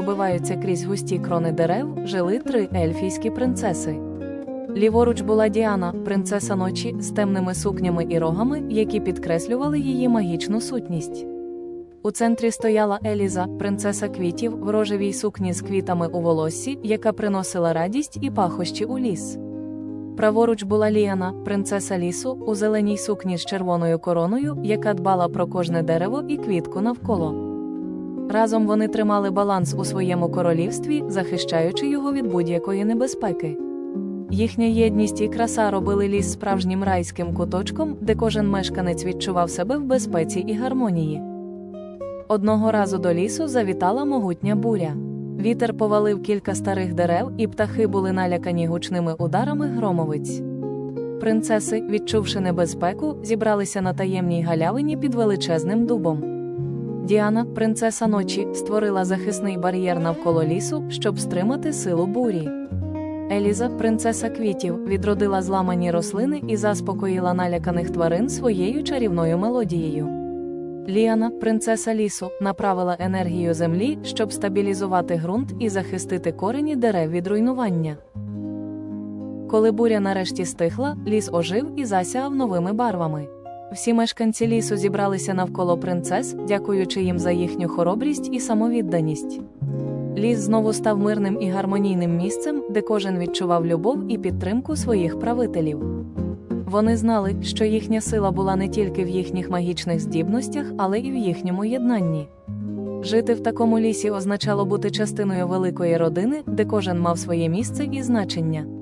пробиваються крізь густі крони дерев, жили три ельфійські принцеси. Ліворуч була Діана, принцеса ночі, з темними сукнями і рогами, які підкреслювали її магічну сутність. У центрі стояла Еліза, принцеса квітів, в рожевій сукні з квітами у волоссі, яка приносила радість і пахощі у ліс. Праворуч була Ліана, принцеса лісу, у зеленій сукні з червоною короною, яка дбала про кожне дерево і квітку навколо. Разом вони тримали баланс у своєму королівстві, захищаючи його від будь-якої небезпеки. Їхня єдність і краса робили ліс справжнім райським куточком, де кожен мешканець відчував себе в безпеці і гармонії. Одного разу до лісу завітала могутня буря. Вітер повалив кілька старих дерев, і птахи були налякані гучними ударами громовиць. Принцеси, відчувши небезпеку, зібралися на таємній галявині під величезним дубом. Діана, принцеса ночі, створила захисний бар'єр навколо лісу, щоб стримати силу бурі. Еліза, принцеса квітів, відродила зламані рослини і заспокоїла наляканих тварин своєю чарівною мелодією. Ліана, принцеса лісу, направила енергію землі, щоб стабілізувати ґрунт і захистити корені дерев від руйнування. Коли буря нарешті стихла, ліс ожив і засяяв новими барвами. Всі мешканці лісу зібралися навколо принцес, дякуючи їм за їхню хоробрість і самовідданість. Ліс знову став мирним і гармонійним місцем, де кожен відчував любов і підтримку своїх правителів. Вони знали, що їхня сила була не тільки в їхніх магічних здібностях, але й в їхньому єднанні. Жити в такому лісі означало бути частиною великої родини, де кожен мав своє місце і значення.